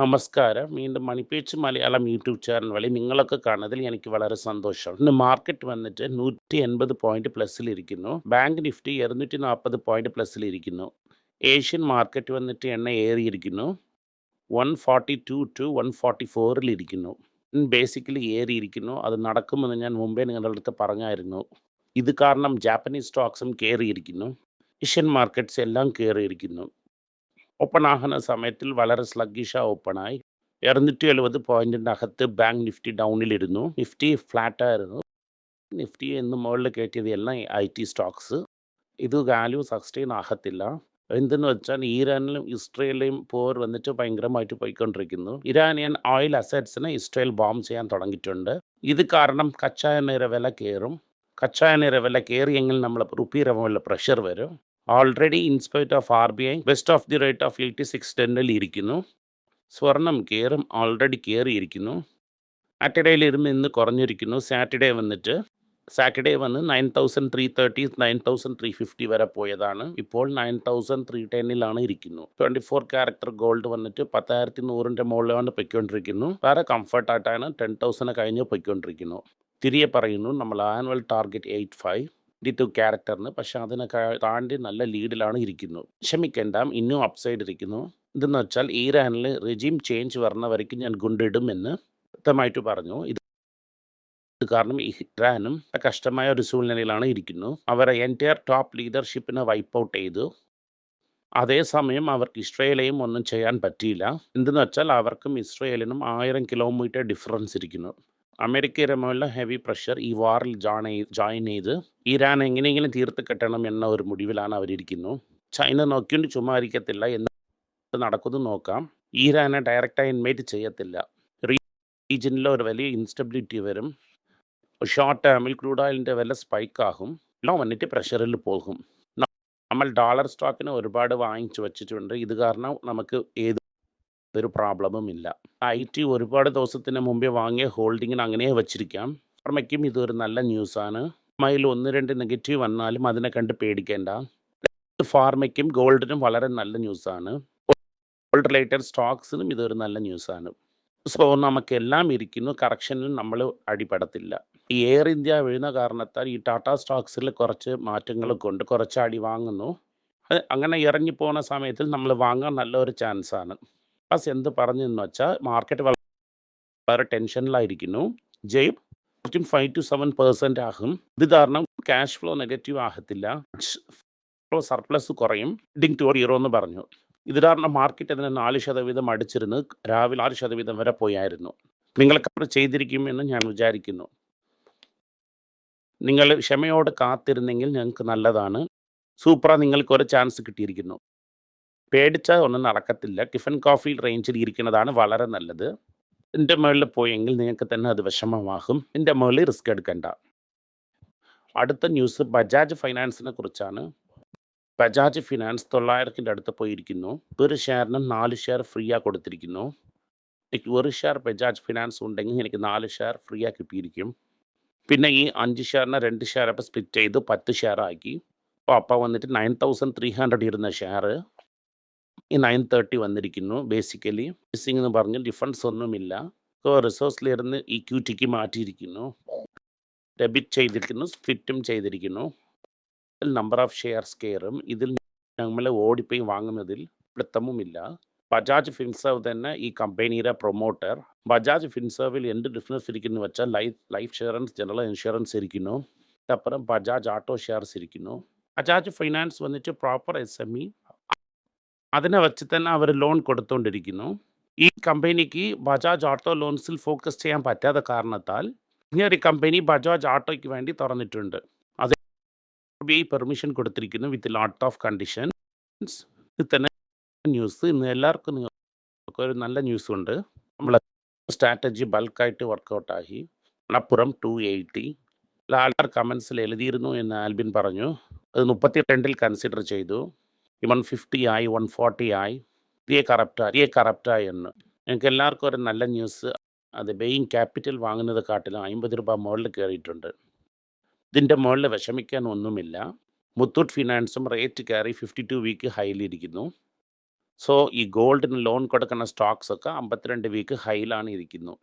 നമസ്കാരം. വീണ്ടും മണിപ്പേച്ച് Malayalam YouTube channel വഴി നിങ്ങളൊക്കെ കാണുന്നതിൽ എനിക്ക് വളരെ സന്തോഷം. ഇന്ന് മാർക്കറ്റ് വന്നിട്ട് 180 പോയിന്റ് പ്ലസ്സിലിരിക്കുന്നു. ബാങ്ക് നിഫ്റ്റി 240 പോയിന്റ് പ്ലസ്സിലിരിക്കുന്നു. ഏഷ്യൻ മാർക്കറ്റ് വന്നിട്ട് എണ്ണ ഏറിയിരിക്കുന്നു. 142 ടു 144 ഇരിക്കുന്നു. ബേസിക്കലി ഏറിയിരിക്കുന്നു. അത് നടക്കുമെന്ന് ഞാൻ മുമ്പേ നിങ്ങളുടെ അടുത്ത് പറഞ്ഞായിരുന്നു. ഇത് കാരണം ജാപ്പനീസ് സ്റ്റോക്സും കയറിയിരിക്കുന്നു ഏഷ്യൻ മാർക്കറ്റ്സ് എല്ലാം കേറിയിരിക്കുന്നു. ഓപ്പൺ ആകുന്ന സമയത്തിൽ വളരെ സ്ലഗ്ഗിഷാ ഓപ്പണായി. 270 പോയിന്റിന്റെ അകത്ത് ബാങ്ക് നിഫ്റ്റി ഡൗണിലിരുന്നു. നിഫ്റ്റി ഫ്ലാറ്റ് ആയിരുന്നു. നിഫ്റ്റി എന്ന് മുകളിൽ കയറ്റിയത് എല്ലാം ഐ ടി സ്റ്റോക്സ്. ഇത് വാല്യൂ സസ്റ്റെയിൻ ആകത്തില്ല. എന്തെന്ന് വെച്ചാൽ ഇറാനിലും ഇസ്രയേലിലും പോർ വന്നിട്ട് ഭയങ്കരമായിട്ട് പോയിക്കൊണ്ടിരിക്കുന്നു. ഇറാനിയൻ ഓയിൽ അസറ്റ്സിനെ ഇസ്രയേൽ ബോംബ് ചെയ്യാൻ തുടങ്ങിയിട്ടുണ്ട്. ഇത് കാരണം കച്ചായ നിര വില കയറും കച്ചായ നിര വില കയറിയെങ്കിൽ നമ്മൾ റുപ്പി റവുള്ള പ്രഷർ വരും. Already in spite of R B I best of the rate of eighty six ടെന്നിൽ ഇരിക്കുന്നു. സ്വർണം കയറും ഓൾറെഡി കയറിയിരിക്കുന്നു സാറ്റർഡേയിൽ ഇരുന്ന് ഇന്ന് കുറഞ്ഞിരിക്കുന്നു. സാറ്റർഡേ വന്നിട്ട് സാറ്റർഡേ വന്ന് 9330 9350 വരെ പോയതാണ്. ഇപ്പോൾ നയൻ തൗസൻഡ് ത്രീ ടെന്നിലാണ് ഇരിക്കുന്നു. ട്വന്റി ഫോർ ക്യാരക്ടർ ഗോൾഡ് വന്നിട്ട് 10100ന്റെ മുകളിലാണ് പൊയ്ക്കൊണ്ടിരിക്കുന്നു. വളരെ കംഫർട്ടായിട്ടാണ് ടെൻ തൗസൻഡ് കഴിഞ്ഞ് പൊയ്ക്കൊണ്ടിരിക്കുന്നു. തിരികെ പറയുന്നു നമ്മൾ ആനുവൽ ടാർഗറ്റ് 85 ഡിറ്റീവ് ക്യാരക്ടറിന് പക്ഷെ അതിനൊക്കെ താണ്ടി നല്ല ലീഡിലാണ് ഇരിക്കുന്നു ക്ഷമിക്കണ്ടാം ഇന്നും അപ്സൈഡ് ഇരിക്കുന്നു. ഇതെന്ന് വെച്ചാൽ ഇറാനിൽ റെജീം ചേഞ്ച് വരണ ഞാൻ ഗുണ്ടിടും എന്ന് വ്യക്തമായിട്ട് പറഞ്ഞു. ഇത് കാരണം ഇറാനും കഷ്ടമായ ഒരു സൂചനയിലാണ് ഇരിക്കുന്നു അവരെ എന്റയർ ടോപ്പ് ലീഡർഷിപ്പിനെ വൈപ്പ് ഔട്ട് ചെയ്തു. അതേസമയം അവർക്ക് ഇസ്രയേലെയും ഒന്നും ചെയ്യാൻ പറ്റിയില്ല. എന്തെന്ന് വെച്ചാൽ അവർക്കും ഇസ്രയേലിനും ആയിരം കിലോമീറ്റർ ഡിഫറൻസ് ഇരിക്കുന്നു. അമേരിക്കയുടെ മേലുള്ള ഹെവി പ്രഷർ ഈ വാറിൽ ജോയിൻ ചെയ്ത് ഇറാൻ എങ്ങനെയെങ്കിലും തീർത്ത് കെട്ടണം എന്ന ഒരു മുടിവിലാണ് അവരിയ്ക്കുന്നു. ചൈന നോക്കിയോണ്ട് ചുമ്മാ ഇരിക്കത്തില്ല. എന്ന് നടക്കുന്നു നോക്കാം. ഇറാനെ ഡയറക്റ്റായി ഇൻവൈറ്റ് ചെയ്യത്തില്ല. റീജിയനിൽ ഒരു വലിയ ഇൻസ്റ്റബിലിറ്റി വരും. ഷോർട്ട് ടേമിൽ ക്രൂഡ് ഓയിലിന്റെ വില സ്പൈക്ക് ആകും. എല്ലാം വന്നിട്ട് പ്രഷറിൽ പോകും. നമ്മൾ ഡോളർ സ്റ്റോക്കിന് ഒരുപാട് വാങ്ങിച്ചു വച്ചിട്ടുണ്ട്. ഇത് കാരണം നമുക്ക് ഏതൊരു പ്രോബ്ലമും ഇല്ല. ഐ ടി ഒരുപാട് ദിവസത്തിന് മുമ്പേ വാങ്ങിയ ഹോൾഡിങ്ങിന് അങ്ങനെ വെച്ചിരിക്കാം ഫാർമയ്ക്കും ഇതൊരു നല്ല ന്യൂസാണ്. മയിൽ ഒന്ന് രണ്ട് നെഗറ്റീവ് വന്നാലും അതിനെ കണ്ട് പേടിക്കേണ്ട. ഫാർമയ്ക്കും ഗോൾഡിനും വളരെ നല്ല ന്യൂസാണ്. ഗോൾഡ് റിലേറ്റഡ് സ്റ്റോക്സിനും ഇതൊരു നല്ല ന്യൂസാണ്. സോ നമുക്കെല്ലാം ഇരിക്കുന്നു. കറക്ഷനിൽ നമ്മൾ അടിപെടത്തില്ല. ഈ എയർ ഇന്ത്യ വീഴുന്ന കാരണത്താൽ ഈ ടാറ്റ സ്റ്റോക്സിൽ കുറച്ച് മാറ്റങ്ങൾ കൊണ്ട് കുറച്ച് അടി വാങ്ങുന്നു. അങ്ങനെ ഇറങ്ങി ഇറങ്ങിപ്പോണ സമയത്തിൽ നമ്മൾ വാങ്ങാൻ നല്ലൊരു ചാൻസാണ്. ബസ് എന്ത് പറഞ്ഞു എന്ന് വെച്ചാൽ മാർക്കറ്റ് വളരെ ടെൻഷനിലായിരിക്കുന്നു. ജയ്ബ് ഫോർട്ടീൻ ഫൈവ് ടു 7% ആകും. ഇത് കാരണം ക്യാഷ് ഫ്ലോ നെഗറ്റീവ് ആകത്തില്ല. ഫ്ലോ സർപ്ലസ് കുറയും. ഡിങ് ടു സീറോ എന്ന് പറഞ്ഞു. ഇത് കാരണം മാർക്കറ്റ് അതിനെ നാല് ശതവീതം അടിച്ചിരുന്ന് രാവിലെ ആറ് ശതവീതം വരെ പോയായിരുന്നു. നിങ്ങൾ കവർ ചെയ്തിരിക്കുമെന്ന് ഞാൻ വിചാരിക്കുന്നു. നിങ്ങൾ ക്ഷമയോടെ കാത്തിരുന്നെങ്കിൽ ഞങ്ങൾക്ക് നല്ലതാണ്. സൂപ്ര നിങ്ങൾക്ക് ഒരു ചാൻസ് കിട്ടിയിരിക്കുന്നു. പേടിച്ചാൽ ഒന്നും നടക്കത്തില്ല. കിഫൻ കോഫി റേഞ്ചിൽ ഇരിക്കുന്നതാണ് വളരെ നല്ലത്. എന്റെ മുകളിൽ പോയെങ്കിൽ നിങ്ങൾക്ക് തന്നെ അത് വിഷമമാകും. എന്റെ മുകളിൽ റിസ്ക് എടുക്കണ്ട. അടുത്ത ന്യൂസ് ബജാജ് ഫൈനാൻസിനെ കുറിച്ചാണ്. ബജാജ് ഫിനാൻസ് 900ന്റെ അടുത്ത് പോയിരിക്കുന്നു. ഒരു ഷെയറിന് നാല് ഷെയർ ഫ്രീയാ കൊടുത്തിരിക്കുന്നു. എനിക്ക് ഒരു ഷെയർ ബജാജ് ഫിനാൻസ് ഉണ്ടെങ്കിൽ എനിക്ക് നാല് ഷെയർ ഫ്രീയാ കിട്ടിയിരിക്കും. പിന്നെ ഈ അഞ്ച് ഷെയറിനെ രണ്ട് ഷെയർ അപ്പം സ്പ്ലിറ്റ് ചെയ്ത് 10 ഷെയർ ആക്കി. അപ്പോൾ വന്നിട്ട് 9300 ഇരുന്ന ഷെയർ ഈ 930 വന്നിരിക്കുന്നു. ബേസിക്കലി മിസ്സിംഗ് എന്ന് പറഞ്ഞ് ഡിഫറൻസ് ഒന്നുമില്ല. സോ റിസോഴ്സിലിരുന്ന് ഇക്വിറ്റിക്ക് മാറ്റിയിരിക്കുന്നു. ഡെബിറ്റ് ചെയ്തിരിക്കുന്നു. സ്പ്ലിറ്റും ചെയ്തിരിക്കുന്നു. നമ്പർ ഓഫ് ഷെയർസ് കെയറും ഇതിൽ നമ്മൾ ഓടിപ്പോയി വാങ്ങുന്നതിൽ പിടുത്തവുമില്ല. ബജാജ് ഫിൻസർവ് തന്നെ ഈ കമ്പനിയുടെ പ്രൊമോട്ടർ. ബജാജ് ഫിൻസർവിൽ എന്ത് ഡിഫറൻസ് ഇരിക്കുന്നു വെച്ചാൽ life life insurance general insurance ഇരിക്കുന്നു. അപ്പുറം ബജാജ് ആട്ടോ ഷെയർസ് ഇരിക്കുന്നു. ബജാജ് ഫൈനാൻസ് വന്നിട്ട് പ്രോപ്പർ എസ്എംഇ. അതിനെ വെച്ച് തന്നെ അവർ ലോൺ കൊടുത്തുകൊണ്ടിരിക്കുന്നു. ഈ കമ്പനിക്ക് ബജാജ് ഓട്ടോ ലോൺസിൽ ഫോക്കസ് ചെയ്യാൻ പറ്റാത്ത കാരണത്താൽ ഒരു കമ്പനി ബജാജ് ഓട്ടോയ്ക്ക് വേണ്ടി തുറന്നിട്ടുണ്ട്. അത് ആർബിഐ പെർമിഷൻ കൊടുത്തിരിക്കുന്നു വിത്ത് ലോട്ട് ഓഫ് കണ്ടീഷൻസ്. തന്നെ ന്യൂസ് ഇന്ന് എല്ലാവർക്കും ഒരു നല്ല ന്യൂസ് ഉണ്ട്. നമ്മളെ സ്ട്രാറ്റജി ബൾക്കായിട്ട് വർക്കൗട്ട് ആയി. അപ്പുറം 280 ആൾക്കാർ കമൻസിൽ എഴുതിയിരുന്നു എന്ന് ആൽബിൻ പറഞ്ഞു. അത് 32ൽ കൺസിഡർ ചെയ്തു. 150 ആയി 140 ആയി. തിരികെ കറപ്റ്റ് തിരികെ കറപ്റ്റാ എന്ന്. ഞങ്ങൾക്ക് എല്ലാവർക്കും ഒരു നല്ല ന്യൂസ്. അത് ബെയിങ് ക്യാപിറ്റൽ വാങ്ങുന്നത് കാട്ടിലും 50 രൂപ മുകളിൽ കയറിയിട്ടുണ്ട്. ഇതിന്റെ മുകളിൽ വിഷമിക്കാൻ ഒന്നുമില്ല. മുത്തൂട്ട് ഫിനാൻസും റേറ്റ് കയറി 52 വീക്ക് ഹൈയിൽ ഇരിക്കുന്നു. സോ ഈ ഗോൾഡിന് ലോൺ കൊടുക്കുന്ന സ്റ്റോക്സ് ഒക്കെ അമ്പത്തിരണ്ട് വീക്ക് ഹൈയിലാണ് ഇരിക്കുന്നു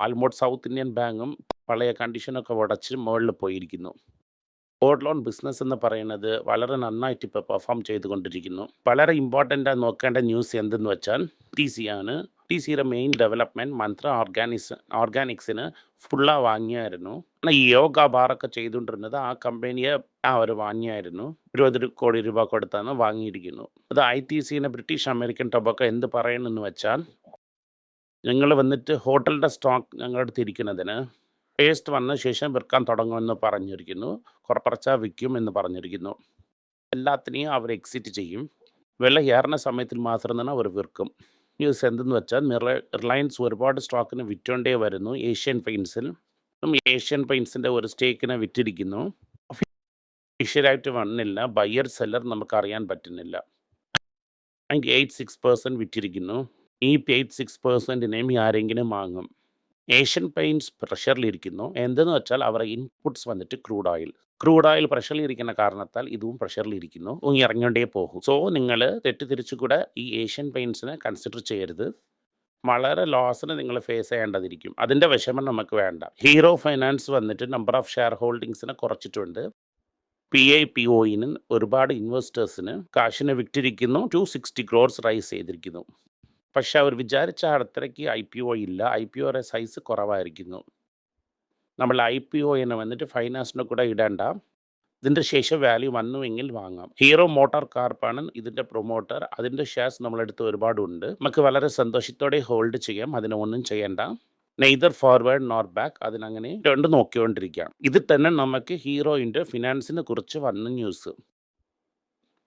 ആൽമോസ്റ്റ് സൗത്ത് ഇന്ത്യൻ ബാങ്കും പഴയ കണ്ടീഷനൊക്കെ ഉടച്ച് മുകളിൽ പോയിരിക്കുന്നു ഗോൾഡ് ലോൺ ബിസിനസ് എന്ന് പറയുന്നത് വളരെ നന്നായിട്ട് ഇപ്പോൾ പെർഫോം ചെയ്തുകൊണ്ടിരിക്കുന്നു. വളരെ ഇമ്പോർട്ടന്റ് നോക്കേണ്ട ന്യൂസ് എന്തെന്ന് വെച്ചാൽ ടി സി ആണ്. ടി സിയുടെ മെയിൻ ഡെവലപ്മെന്റ് മന്ത്ര ഓർഗാനിക്സ് ഓർഗാനിക്സിന് ഫുള്ളാ വാങ്ങിയായിരുന്നു. എന്നാൽ ഈ യോഗ ബാറൊക്കെ ചെയ്തുകൊണ്ടിരുന്നത് ആ കമ്പനിയെ അവർ വാങ്ങിയായിരുന്നു. ഇരുപത് കോടി രൂപ കൊടുത്താണ് വാങ്ങിയിരിക്കുന്നു. അത് ഐ ടി സിനെ ബ്രിട്ടീഷ് അമേരിക്കൻ ടൊബാക്കോ എന്ത് പറയണമെന്ന് വെച്ചാൽ ഞങ്ങൾ വന്നിട്ട് ഹോട്ടലിന്റെ സ്റ്റോക്ക് ഞങ്ങളെടുത്തിരിക്കുന്നതിന് ടേസ്റ്റ് വന്ന ശേഷം വിൽക്കാൻ തുടങ്ങുമെന്ന് പറഞ്ഞിരിക്കുന്നു. കുറപ്പറച്ച വിൽക്കും എന്ന് പറഞ്ഞിരിക്കുന്നു. എല്ലാത്തിനെയും അവർ എക്സിറ്റ് ചെയ്യും. വില ഏറുന്ന സമയത്തിൽ മാത്രം തന്നെ അവർ വിൽക്കും ന്യൂസ് എന്തെന്ന് വെച്ചാൽ റിലയൻസ് ഒരുപാട് സ്റ്റോക്കിന് വിറ്റോണ്ടേ വരുന്നു. ഏഷ്യൻ പെയിൻസിൽ. ഏഷ്യൻ പെയിൻസിന്റെ ഒരു സ്റ്റേക്കിനെ വിറ്റിരിക്കുന്നു. ഒഫീഷ്യലായിട്ട് വന്നില്ല. ബയ്യർ സെല്ലർ നമുക്ക് അറിയാൻ പറ്റുന്നില്ല. അതിന്റെ എയ്റ്റ് സിക്സ് പേഴ്സന്റ് വിറ്റിരിക്കുന്നു. ഈ എയ്റ്റ് സിക്സ് പേഴ്സന്റിനെയും ആരെങ്കിലും വാങ്ങും. ഏഷ്യൻ പെയിൻസ് പ്രഷറിലിരിക്കുന്നു. എന്തെന്ന് വെച്ചാൽ അവരുടെ ഇൻപുട്സ് വന്നിട്ട് ക്രൂഡ് ഓയിൽ. ക്രൂഡ് ഓയിൽ പ്രഷറിലിരിക്കുന്ന കാരണത്താൽ ഇതും പ്രഷറിലിരിക്കുന്നു. ഇറങ്ങേണ്ടേ പോകും. സോ നിങ്ങൾ തെറ്റിദ്ധരിച്ചു കൂടെ ഈ ഏഷ്യൻ പെയിൻസിനെ കൺസിഡർ ചെയ്യരുത്. വളരെ ലോസിന് നിങ്ങൾ ഫേസ് ചെയ്യേണ്ടതിരിക്കും. അതിന്റെ വിഷമം നമുക്ക് വേണ്ട. ഹീറോ ഫൈനാൻസ് വന്നിട്ട് നമ്പർ ഓഫ് ഷെയർ ഹോൾഡിങ്സിനെ കുറച്ചിട്ടുണ്ട്. പി ഐ പി ഒയിന് ഒരുപാട് ഇൻവെസ്റ്റേഴ്സിന് കാശിനെ വിറ്റിരിക്കുന്നു. ടു സിക്സ്റ്റി ക്രോർസ് റൈസ് ചെയ്തിരിക്കുന്നു. പക്ഷെ അവർ വിചാരിച്ച അത്രയ്ക്ക് ഐ പി ഒ ഇല്ല. ഐ പി ഒയുടെ സൈസ് കുറവായിരിക്കുന്നു. നമ്മൾ ഐ പി ഒനെ വന്നിട്ട് ഫൈനാൻസിന്റെ കൂടെ ഇടേണ്ട. ഇതിന്റെ ശേഷം വാല്യൂ വന്നുവെങ്കിൽ വാങ്ങാം. ഹീറോ മോട്ടോർ കാർപ്പാണ് ഇതിന്റെ പ്രൊമോട്ടർ അതിന്റെ ഷെയർസ് നമ്മളെടുത്ത് ഒരുപാടുണ്ട്. നമുക്ക് വളരെ സന്തോഷത്തോടെ ഹോൾഡ് ചെയ്യാം. അതിനൊന്നും ചെയ്യേണ്ട. നെയ്തർ ഫോർവേഡ് നോർ ബാക്ക് അതിനങ്ങനെ രണ്ട് നോക്കിക്കൊണ്ടിരിക്കാം ഇത് തന്നെ നമുക്ക് ഹീറോയിന്റെ ഫിനാൻസിനെ കുറിച്ച് വന്ന ന്യൂസ്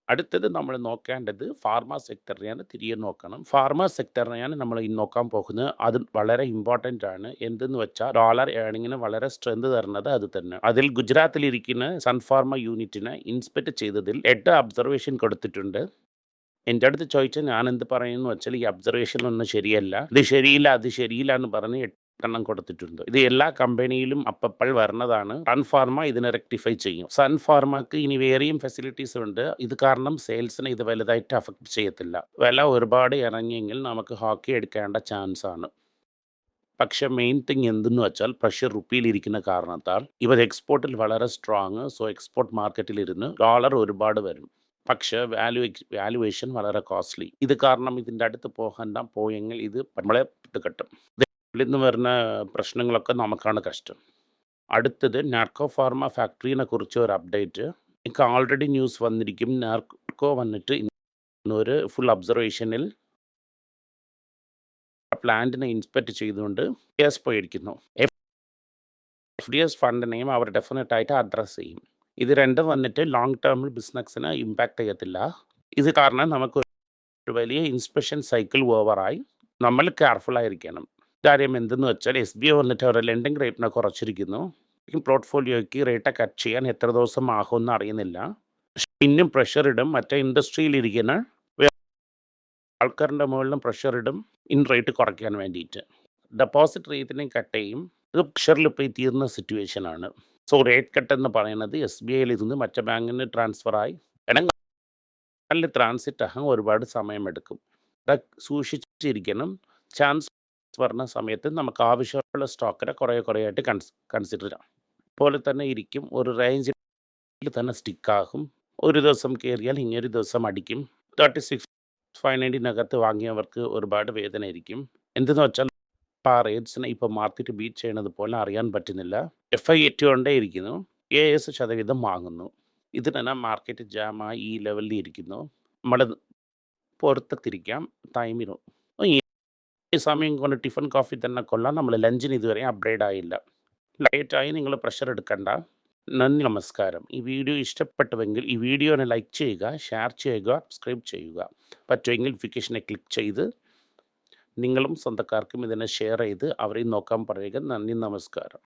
അടുത്തത് നമ്മൾ നോക്കേണ്ടത് ഫാർമ സെക്ടറിനെയാണ് തിരികെ നോക്കണം. ഫാർമ സെക്ടറിനെയാണ് നമ്മൾ ഇന്ന് നോക്കാൻ പോകുന്നത്. അത് വളരെ ഇമ്പോർട്ടന്റ് ആണ്. എന്തെന്ന് വെച്ചാൽ ഡോളർ ഏണിങ്ങിന് വളരെ സ്ട്രെങ്ത് തരുന്നത് അത് തന്നെ. അതിൽ ഗുജറാത്തിലിരിക്കുന്ന സൺഫാർമ യൂണിറ്റിനെ ഇൻസ്പെക്ട് ചെയ്തതിൽ എട്ട് അബ്സർവേഷൻ കൊടുത്തിട്ടുണ്ട്. എന്റെ അടുത്ത് ചോദിച്ചാൽ ഞാൻ എന്ത് പറയുന്നു വെച്ചാൽ ഈ അബ്സർവേഷൻ ഒന്നും ശരിയല്ല. ഇത് ശരിയില്ല അത് ശരിയില്ല എന്ന് പറഞ്ഞ് എട്ടെണ്ണം കൊടുത്തിട്ടുണ്ട്. ഇത് എല്ലാ കമ്പനിയിലും അപ്പപ്പോൾ വരുന്നതാണ് സൺ ഫാർമ ഇതിനെ റെക്ടിഫൈ ചെയ്യും. സൺ ഫാർമക്ക് ഇനി വേറെയും ഫെസിലിറ്റീസ് ഉണ്ട്. ഇത് കാരണം സെയിൽസിനെ ഇത് വലുതായിട്ട് അഫക്റ്റ് ചെയ്യത്തില്ല. വില ഒരുപാട് ഇറങ്ങിയെങ്കിൽ നമുക്ക് ഹോക്കി എടുക്കേണ്ട ചാൻസ് ആണ്. പക്ഷെ മെയിൻ തിങ് എന്തെന്ന് വെച്ചാൽ പ്രഷർ റുപ്പിയിലിരിക്കുന്ന കാരണത്താൽ ഇവർ എക്സ്പോർട്ടിൽ വളരെ സ്ട്രോങ് സോ എക്സ്പോർട്ട് മാർക്കറ്റിലിരുന്ന് ഡോളർ ഒരുപാട് വരും. പക്ഷേ വാല്യൂ വാല്യുവേഷൻ വളരെ കോസ്റ്റ്ലി ഇത് കാരണം ഇതിന്റെ അടുത്ത് പോകണ്ട പോയെങ്കിൽ ഇത് നമ്മളെ കെട്ടും. ഇതിൽ വരുന്ന പ്രശ്നങ്ങളൊക്കെ നമുക്കാണ് കഷ്ടം. അടുത്തത് നാർക്കോ ഫാർമ ഫാക്ടറിനെ കുറിച്ച് ഒരു അപ്ഡേറ്റ്. എനിക്ക് ഓൾറെഡി ന്യൂസ് വന്നിരിക്കും. നാർക്കോ വന്നിട്ട് ഇന്നൊരു ഫുൾ അബ്സർവേഷനിൽ പ്ലാന്റിനെ ഇൻസ്പെക്ട് ചെയ്തുകൊണ്ട് കേസ് പോയിരിക്കുന്നു. എഫ് ഡി എസ് ഫണ്ടിനെയും അവർ ഡെഫിനറ്റ് ആയിട്ട് അഡ്രസ്സ് ചെയ്യും. ഇത് രണ്ടും വന്നിട്ട് ലോങ് ടേമിൽ ബിസിനസ്സിനെ ഇമ്പാക്റ്റ് ചെയ്യത്തില്ല. ഇത് കാരണം നമുക്ക് ഒരു വലിയ ഇൻസ്പെക്ഷൻ സൈക്കിൾ ഓവറായി നമ്മൾ കെയർഫുൾ ആയിരിക്കണം. കാര്യം എന്തെന്ന് വെച്ചാൽ എസ് ബി ഐ വന്നിട്ട് അവരുടെ ലെൻഡിങ് റേറ്റിനെ കുറച്ചിരിക്കുന്നു. പോർട്ട്ഫോളിയോയ്ക്ക് റേറ്റ് കട്ട് ചെയ്യാൻ എത്ര ദിവസം ആകുമെന്ന് അറിയുന്നില്ല. പിന്നും പ്രഷർ ഇടും. മറ്റേ ഇൻഡസ്ട്രിയിലിരിക്കുന്ന ആൾക്കാരുടെ മുകളിലും പ്രഷർ ഇടും. ഇൻ റേറ്റ് കുറയ്ക്കാൻ വേണ്ടിയിട്ട്. ഡെപ്പോസിറ്റ് റേറ്റിനെയും കട്ട് ചെയ്യും. ഇത് പ്രഷറിൽ പോയി തീർന്ന സിറ്റുവേഷൻ ആണ്. സോ റേറ്റ് കട്ട് എന്ന് പറയുന്നത് എസ് ബി ഐയിൽ ഇരുന്ന് മറ്റേ ബാങ്കിന് ട്രാൻസ്ഫർ ആയി. ട്രാൻസിറ്റ് ആകാൻ ഒരുപാട് സമയമെടുക്കും. സൂക്ഷിച്ചിരിക്കണം. ചാൻസ് വരുന്ന സമയത്ത് നമുക്ക് ആവശ്യമുള്ള സ്റ്റോക്കിനെ കുറേ കുറേ ആയിട്ട് കൺസ് കൺസിഡർ ചെയ്യാം. പോലെ തന്നെ ഇരിക്കും ഒരു റേഞ്ചിൽ തന്നെ സ്റ്റിക്കാകും ഒരു ദിവസം കയറിയാൽ ഇങ്ങനൊരു ദിവസം അടിക്കും. തേർട്ടി സിക്സ് ഫൈവ് നയന്റീനകത്ത് വാങ്ങിയവർക്ക് ഒരുപാട് വേദന ആയിരിക്കും. എന്തെന്ന് വെച്ചാൽ ആ റേറ്റ്സിനെ ഇപ്പോൾ മാർക്കറ്റ് ബീറ്റ് ചെയ്യണത് പോലെ അറിയാൻ പറ്റുന്നില്ല. എഫ് ഐ എറ്റ് കൊണ്ടേ ഇരിക്കുന്നു. എ എസ് ശതവീതം വാങ്ങുന്നു. ഇത് തന്നെ മാർക്കറ്റ് ജാമായി ഈ ലെവലിൽ ഇരിക്കുന്നു. നമ്മൾ പുറത്തെത്തിരിക്കാം ടൈമിനും സമയം കൊണ്ട് ടിഫിൻ കോഫി തന്നെ കൊള്ളാം. നമ്മൾ ലഞ്ചിന് ഇതുവരെ അപ്ഗ്രേഡ് ആയില്ല. ലൈറ്റ് ആയി നിങ്ങൾ പ്രഷർ എടുക്കണ്ട. നന്ദി നമസ്കാരം. ഈ വീഡിയോ ഇഷ്ടപ്പെട്ടുവെങ്കിൽ ഈ വീഡിയോനെ ലൈക്ക് ചെയ്യുക ഷെയർ ചെയ്യുക സബ്സ്ക്രൈബ് ചെയ്യുക. പറ്റുമെങ്കിൽ നോട്ടിഫിക്കേഷനെ ക്ലിക്ക് ചെയ്ത് നിങ്ങളും സ്വന്തക്കാർക്കും ഇതിനെ ഷെയർ ചെയ്ത് അവരെയും നോക്കാൻ പറയുക. നന്ദി നമസ്കാരം.